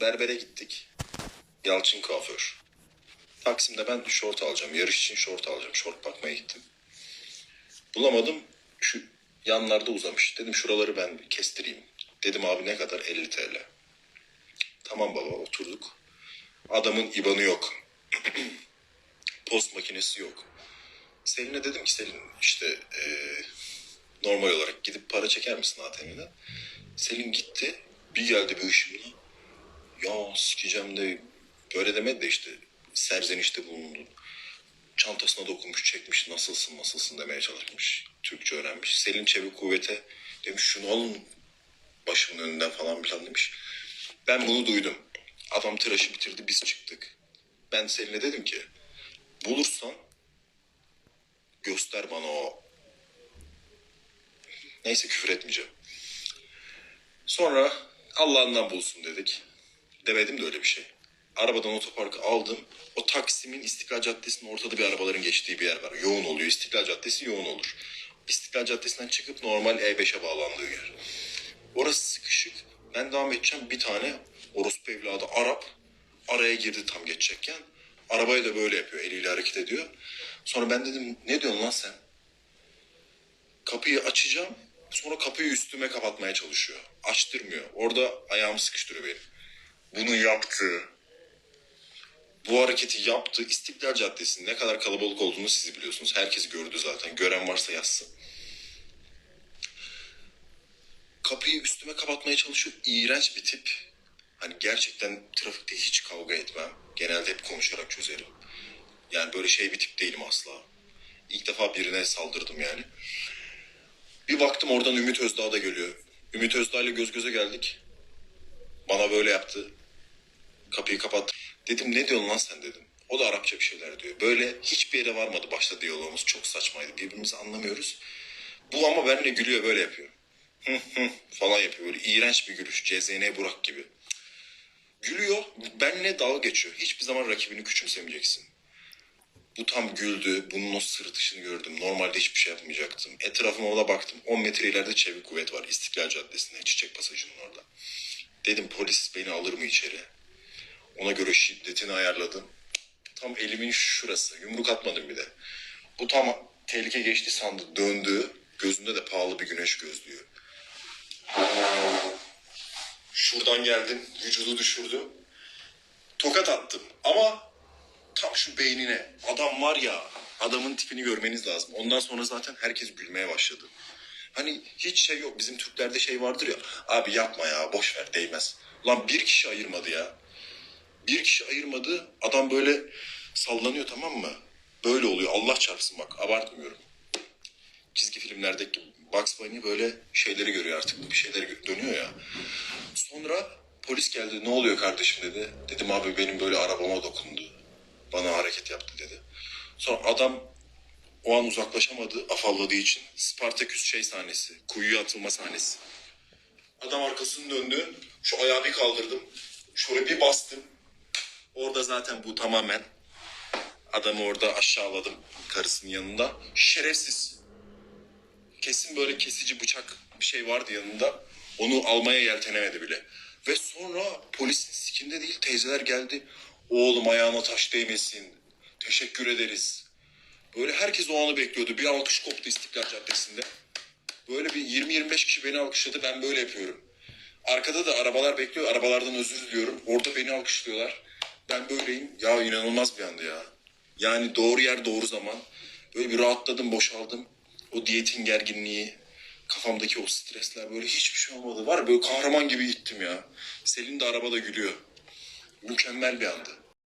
berbere gittik. Yalçın kuaför. Taksim'de ben şort alacağım. Yarış için şort alacağım. Şort bakmaya gittim. Bulamadım. Şu yanlarda uzamış. Dedim şuraları ben kestireyim. Dedim abi ne kadar? 50 TL. Tamam baba oturduk. Adamın IBAN'ı yok. Post makinesi yok. Selin'e dedim ki Selin işte eee, normal olarak gidip para çeker misin ATM'den? Selin gitti. Bir geldi bir ışığına. Ya sikeceğim de böyle demedi de işte serzenişte bulundu. Çantasına dokunmuş çekmiş nasılsın nasılsın demeye çalışmış. Türkçe öğrenmiş. Selin çevik kuvvete demiş şunu alın başımın önünden falan filan demiş. Ben bunu duydum. Adam tıraşı bitirdi biz çıktık. Ben Selin'e dedim ki bulursan göster bana o neyse küfür etmeyeceğim. Sonra Allah'ından bulsun dedik. Demedim de öyle bir şey. Arabadan otoparkı aldım. O Taksim'in İstiklal Caddesi'nin ortada bir arabaların geçtiği bir yer var. Yoğun oluyor. İstiklal Caddesi yoğun olur. İstiklal Caddesi'nden çıkıp normal E5'e bağlandığı yer. Orası sıkışık. Ben devam edeceğim. Bir tane orospu evladı Arap araya girdi tam geçecekken. Arabayı da böyle yapıyor. Eliyle hareket ediyor. Sonra ben dedim ne diyorsun lan sen? Kapıyı açacağım. Sonra kapıyı üstüme kapatmaya çalışıyor. Açtırmıyor. Orada ayağımı sıkıştırıyor benim. Bunu yaptı. Bu hareketi yaptı. İstiklal Caddesi'nin ne kadar kalabalık olduğunu siz biliyorsunuz. Herkes gördü zaten. Gören varsa yazsın. Kapıyı üstüme kapatmaya çalışıyor. İğrenç bir tip. Hani gerçekten trafikte hiç kavga etmem. Genelde hep konuşarak çözerim. Yani böyle şey bir tip değilim asla. İlk defa birine saldırdım yani. Bir baktım oradan Ümit Özdağ da geliyor. Ümit Özdağ ile göz göze geldik. Bana böyle yaptı. Kapıyı kapattı. Dedim ne diyorsun lan sen dedim. O da Arapça bir şeyler diyor. Böyle hiçbir yere varmadı başta diyalogumuz. Çok saçmaydı. Birbirimizi anlamıyoruz. Bu ama benimle gülüyor böyle yapıyor. Hı hı falan yapıyor. Böyle iğrenç bir gülüş. CZN Burak gibi. Gülüyor. Benimle dalga geçiyor. Hiçbir zaman rakibini küçümsemeyeceksin. Bu tam güldü. Bunun o sırıtışını gördüm. Normalde hiçbir şey yapmayacaktım. Etrafıma ona baktım. 10 metre ileride Çevik Kuvvet var. İstiklal Caddesi'nde. Çiçek Pasajı'nın orada. Dedim polis beni alır mı içeri? Ona göre şiddetini ayarladım. Tam elimin şurası. Yumruk atmadım bir de. Bu tam tehlike geçti sandı. Döndü. Gözünde de pahalı bir güneş gözlüğü. Şuradan geldim. Vücudu düşürdü. Tokat attım. Ama tam şu beynine. Adam var ya adamın tipini görmeniz lazım. Ondan sonra zaten herkes gülmeye başladı. Hani hiç şey yok. Bizim Türklerde şey vardır ya. Abi yapma ya boş ver değmez. Lan bir kişi ayırmadı ya. Bir kişi ayırmadı. Adam böyle sallanıyor tamam mı? Böyle oluyor. Allah çarpsın bak abartmıyorum. Çizgi filmlerdeki Bugs Bunny böyle şeyleri görüyor artık. Bir şeyler dönüyor ya. Sonra polis geldi. Ne oluyor kardeşim dedi. Dedim abi benim böyle arabama dokundu. Bana hareket yaptı dedi. Sonra adam o an uzaklaşamadı afalladığı için. Spartaküs şey sahnesi. Kuyuya atılma sahnesi. Adam arkasını döndü. Şu ayağı bir kaldırdım. Şöyle bir bastım. Orada zaten bu tamamen adamı orada aşağıladım karısının yanında. Şerefsiz. Kesin böyle kesici bıçak bir şey vardı yanında. Onu almaya yeltenemedi bile. Ve sonra polisin sikinde değil teyzeler geldi. Oğlum ayağına taş değmesin. Teşekkür ederiz. Böyle herkes o anı bekliyordu. Bir alkış koptu İstiklal Caddesi'nde. Böyle bir 20-25 kişi beni alkışladı. Ben böyle yapıyorum. Arkada da arabalar bekliyor. Arabalardan özür diliyorum. Orada beni alkışlıyorlar. Ben böyleyim. Ya inanılmaz bir anda ya. Yani doğru yer doğru zaman. Böyle bir rahatladım, boşaldım. O diyetin gerginliği, kafamdaki o stresler böyle hiçbir şey olmadı. Var böyle kahraman gibi gittim ya. Selin de arabada gülüyor. Mükemmel bir andı.